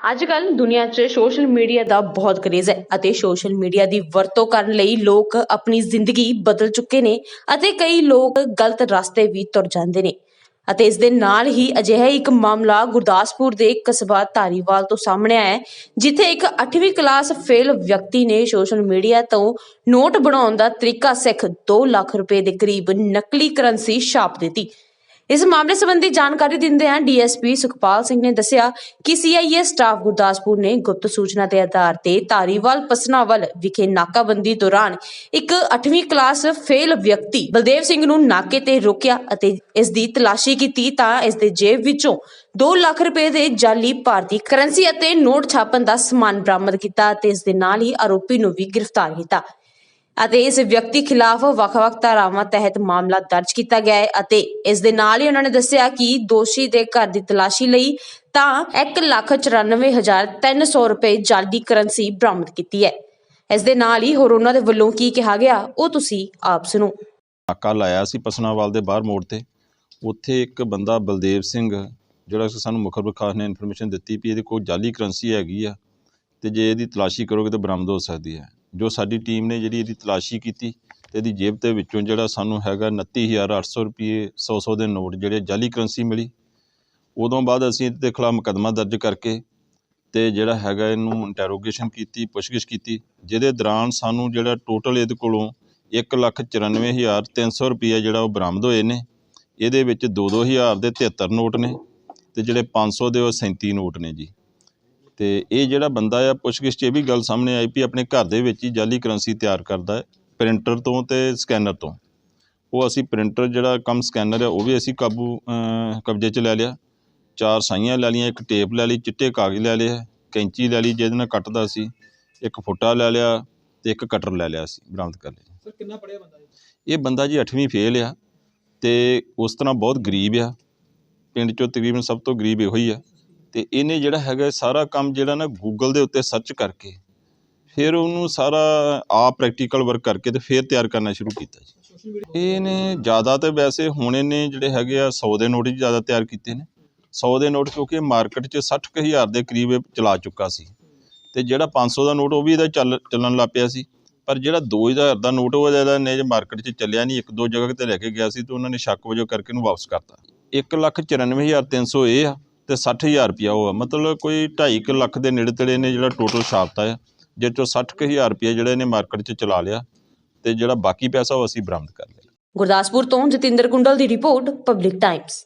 ਅੱਜ ਕੱਲ ਦੁਨੀਆ 'ਚ ਸੋਸ਼ਲ ਮੀਡੀਆ ਦਾ ਬਹੁਤ ਕਰੇਜ਼ ਹੈ ਅਤੇ ਸੋਸ਼ਲ ਮੀਡੀਆ ਦੀ ਵਰਤੋਂ ਕਰਨ ਲਈ ਲੋਕ ਆਪਣੀ ਜ਼ਿੰਦਗੀ ਬਦਲ ਚੁੱਕੇ ਨੇ ਅਤੇ ਕਈ ਲੋਕ ਗਲਤ ਰਸਤੇ ਵੀ ਤੁਰ ਜਾਂਦੇ ਨੇ। ਅਤੇ ਇਸ ਦੇ ਨਾਲ ਹੀ ਅਜਿਹਾ ਇੱਕ ਮਾਮਲਾ ਗੁਰਦਾਸਪੁਰ ਦੇ ਕਸਬਾ ਧਾਰੀਵਾਲ ਤੋਂ ਸਾਹਮਣੇ ਆਇਆ ਹੈ, ਜਿੱਥੇ ਇੱਕ 8ਵੀਂ ਕਲਾਸ ਫੇਲ ਵਿਅਕਤੀ ਨੇ ਸੋਸ਼ਲ ਮੀਡੀਆ ਤੋਂ ਨੋਟ ਬਣਾਉਣ ਦਾ ਤਰੀਕਾ ਸਿੱਖ 2 ਲੱਖ ਰੁਪਏ ਦੇ ਕਰੀਬ ਨਕਲੀ ਕਰੰਸੀ ਛਾਪ ਦਿੱਤੀ। ਇਸ ਮਾਮਲੇ ਸੰਬੰਧੀ ਜਾਣਕਾਰੀ ਦਿੰਦਿਆਂ ਡੀਐਸਪੀ ਸੁਖਪਾਲ ਸਿੰਘ ਨੇ ਦੱਸਿਆ ਕਿ ਸੀਆਈਏ ਸਟਾਫ ਗੁਰਦਾਸਪੁਰ ਨੇ ਗੁਪਤ ਸੂਚਨਾ ਦੇ ਆਧਾਰ ਤੇ ਧਾਰੀਵਾਲ ਪਸਨਾਵਲ ਵਿਖੇ ਨਾਕਾਬੰਦੀ ਦੌਰਾਨ ਇੱਕ 8ਵੀਂ ਕਲਾਸ ਫੇਲ ਵਿਅਕਤੀ ਬਲਦੇਵ ਸਿੰਘ ਨੂੰ ਨਾਕੇ ਤੇ ਰੋਕਿਆ ਅਤੇ ਇਸ ਦੀ ਤਲਾਸ਼ੀ ਕੀਤੀ ਤਾਂ ਇਸ ਦੇ ਜੇਬ ਵਿੱਚੋਂ 2 ਲੱਖ ਰੁਪਏ ਦੇ ਜਾਲੀ ਭਾਰਤੀ ਕਰੰਸੀ ਅਤੇ ਨੋਟ ਛਾਪਣ ਦਾ ਸਮਾਨ ਬਰਾਮਦ ਕੀਤਾ ਅਤੇ ਇਸ ਦੇ ਨਾਲ ਹੀ ਆਰੋਪੀ ਨੂੰ ਵੀ ਗ੍ਰਿਫਤਾਰ ਕੀਤਾ। ਅਤੇ ਇਸ ਵਿਅਕਤੀ ਖਿਲਾਫ ਵੱਖ-ਵੱਖ ਧਾਰਾਵਾਂ ਤਹਿਤ ਮਾਮਲਾ ਦਰਜ ਕੀਤਾ ਗਿਆ ਹੈ ਅਤੇ ਇਸ ਦੇ ਨਾਲ ਹੀ ਉਹਨਾਂ ਨੇ ਦੱਸਿਆ ਕਿ ਦੋਸ਼ੀ ਦੇ ਘਰ ਦੀ ਤਲਾਸ਼ੀ ਲਈ ਤਾਂ 194300 ਰੁਪਏ ਜਾਲੀ ਕਰੰਸੀ ਬਰਾਮਦ ਕੀਤੀ ਹੈ। ਇਸ ਦੇ ਨਾਲ ਹੀ ਹੋਰ ਉਹਨਾਂ ਦੇ ਵੱਲੋਂ ਕੀ ਕਿਹਾ ਗਿਆ, ਉਹ ਤੁਸੀਂ ਆਪ ਸੁਣੋ। ਨਾਕਾ ਲਾਇਆ ਸੀ ਪਸਨਾਵਾਲ ਦੇ ਬਾਹਰ ਮੋੜ ਤੇ। ਉੱਥੇ ਇੱਕ ਬੰਦਾ ਬਲਦੇਵ ਸਿੰਘ, ਜਿਹੜਾ ਸਾਨੂੰ ਮੁਖਬਰ ਖਾਸ ਨੇ ਇਨਫੋਰਮੇਸ਼ਨ ਦਿੱਤੀ ਵੀ ਇਹਦੇ ਕੋਲ ਜਾਲੀ ਕਰੰਸੀ ਹੈਗੀ ਆ ਤੇ ਜੇ ਇਹਦੀ ਤਲਾਸ਼ੀ ਕਰੋਗੇ ਤਾਂ ਬਰਾਮਦ ਹੋ ਸਕਦੀ ਹੈ। ਜੋ ਸਾਡੀ ਟੀਮ ਨੇ ਜਿਹੜੀ ਇਹਦੀ ਤਲਾਸ਼ੀ ਕੀਤੀ ਤੇ ਇਹਦੀ ਜੇਬ ਦੇ ਵਿੱਚੋਂ ਜਿਹੜਾ ਸਾਨੂੰ ਹੈਗਾ 29800 ਰੁਪਏ 100-100 ਦੇ ਨੋਟ ਜਿਹੜੇ ਜਾਲੀ ਕਰੰਸੀ ਮਿਲੀ। ਉਦੋਂ ਬਾਅਦ ਅਸੀਂ ਇਹਦੇ ਖਿਲਾਫ ਮੁਕੱਦਮਾ ਦਰਜ ਕਰਕੇ ਤੇ ਜਿਹੜਾ ਹੈਗਾ ਇਹਨੂੰ ਇੰਟਰੋਗੇਸ਼ਨ ਕੀਤੀ, ਪੁੱਛਗਿੱਛ ਕੀਤੀ, ਜਿਹਦੇ ਦੌਰਾਨ ਸਾਨੂੰ ਜਿਹੜਾ ਟੋਟਲ ਇਹਦੇ ਕੋਲੋਂ 194300 ਰੁਪਏ ਜਿਹੜਾ ਉਹ ਬਰਾਮਦ ਹੋਏ ਨੇ। ਇਹਦੇ ਵਿੱਚ 2-2000 ਦੇ 73 ਨੋਟ ਨੇ ਤੇ ਜਿਹੜੇ 500 ਦੇ ਉਹ 37 ਨੋਟ ਨੇ ਜੀ। ਤੇ ਇਹ ਜਿਹੜਾ ਬੰਦਾ ਆ ਪੁੱਛਗਿੱਛ 'ਚ ਇਹ ਵੀ ਗੱਲ ਸਾਹਮਣੇ ਆਈ ਵੀ ਆਪਣੇ ਘਰ ਦੇ ਵਿੱਚ ਹੀ ਜਾਲੀ ਕਰੰਸੀ ਤਿਆਰ ਕਰਦਾ ਹੈ ਪ੍ਰਿੰਟਰ ਤੋਂ ਤੇ ਸਕੈਨਰ ਤੋਂ। ਉਹ ਅਸੀਂ ਪ੍ਰਿੰਟਰ ਜਿਹੜਾ ਕੰਮ ਸਕੈਨਰ ਆ ਉਹ ਵੀ ਅਸੀਂ ਕਾਬੂ ਕਬਜ਼ੇ 'ਚ ਲੈ ਲਿਆ। ਚਾਰ ਸਾਈਆਂ ਲੈ ਲਈਆਂ ਇੱਕ ਟੇਪ ਲੈ ਲਈ ਚਿੱਟੇ ਕਾਗਜ਼ ਲੈ ਲਏ ਕੈਂਚੀ ਲੈ ਲਈ ਜਿਹਦੇ ਨਾਲ ਕੱਟਦਾ ਸੀ ਇੱਕ ਫੁੱਟਾ ਲੈ ਲਿਆ ਤੇ ਇੱਕ ਕਟਰ ਲੈ ਲਿਆ ਸੀ ਬਰਾਮਦ ਕਰ ਲਿਆ। ਸਰ ਕਿੰਨਾ ਪੜਿਆ ਬੰਦਾ ਇਹ ਇਹ ਬੰਦਾ ਜੀ 8ਵੀਂ ਫੇਲ ਆ ਤੇ ਉਸ ਤਰ੍ਹਾਂ ਬਹੁਤ ਗਰੀਬ ਆ। ਪਿੰਡ ਚੋਂ ਤਕਰੀਬਨ ਸਭ ਤੋਂ ਗਰੀਬ ਇਹੋ ਹੀ ਆ। ਅਤੇ ਇਹਨੇ ਜਿਹੜਾ ਹੈਗਾ ਸਾਰਾ ਕੰਮ ਜਿਹੜਾ ਨਾ ਗੂਗਲ ਦੇ ਉੱਤੇ ਸਰਚ ਕਰਕੇ ਫਿਰ ਉਹਨੂੰ ਸਾਰਾ ਆਪ ਪ੍ਰੈਕਟੀਕਲ ਵਰਕ ਕਰਕੇ ਤੇ ਫਿਰ ਤਿਆਰ ਕਰਨਾ ਸ਼ੁਰੂ ਕੀਤਾ ਜੀ। ਇਹਨੇ ਜ਼ਿਆਦਾ ਤਾਂ ਵੈਸੇ ਹੁਣ ਇਹਨੇ ਜਿਹੜੇ ਹੈਗੇ ਆ 100 ਦੇ ਨੋਟ ਹੀ ਜ਼ਿਆਦਾ ਤਿਆਰ ਕੀਤੇ ਨੇ। 100 ਦੇ ਨੋਟ ਕਿਉਂਕਿ ਮਾਰਕੀਟ 'ਚ 60 ਕੁ ਹਜ਼ਾਰ ਦੇ ਕਰੀਬ ਇਹ ਚਲਾ ਚੁੱਕਾ ਸੀ। ਤੇ ਜਿਹੜਾ 500 ਦਾ ਨੋਟ ਉਹ ਵੀ ਇਹਦਾ ਚੱਲ, ਚੱਲਣ ਲੱਗ ਪਿਆ ਸੀ। ਪਰ ਜਿਹੜਾ 2000 ਦਾ ਨੋਟ ਉਹ ਇਹਦਾ ਨੇ ਮਾਰਕੀਟ 'ਚ ਚੱਲਿਆ ਨਹੀਂ, ਇੱਕ ਦੋ ਜਗ੍ਹਾ ਤੇ ਲੈ ਕੇ ਗਿਆ ਸੀ ਤੇ ਉਹਨਾਂ ਨੇ ਸ਼ੱਕ ਵਜੋਂ ਕਰਕੇ ਇਹਨੂੰ ਵਾਪਸ ਕਰਤਾ। 194300 ਇਹ ਆ। ਤੇ 60000 ਰੁਪਿਆ ਉਹ ਆ। ਮਤਲਬ ਕੋਈ 2.5 ਲੱਖ ਦੇ ਨੇੜੇ ਤੇੜੇ ਨੇ ਜਿਹੜਾ ਟੋਟਲ ਛਾਪਤਾ ਹੈ ਜਿਸ ਚੋਂ 60000 ਰੁਪਿਆ ਜਿਹੜਾ ਇਹਨੇ ਮਾਰਕੀਟ 'ਚ ਚਲਾ ਲਿਆ ਤੇ ਜਿਹੜਾ ਬਾਕੀ ਪੈਸਾ ਉਹ ਅਸੀਂ ਬਰਾਮਦ ਕਰ ਲਿਆ। ਗੁਰਦਾਸਪੁਰ ਤੋਂ ਜਤਿੰਦਰ ਕੁੰਡਲ ਦੀ ਰਿਪੋਰਟ ਪਬਲਿਕ ਟਾਈਮਸ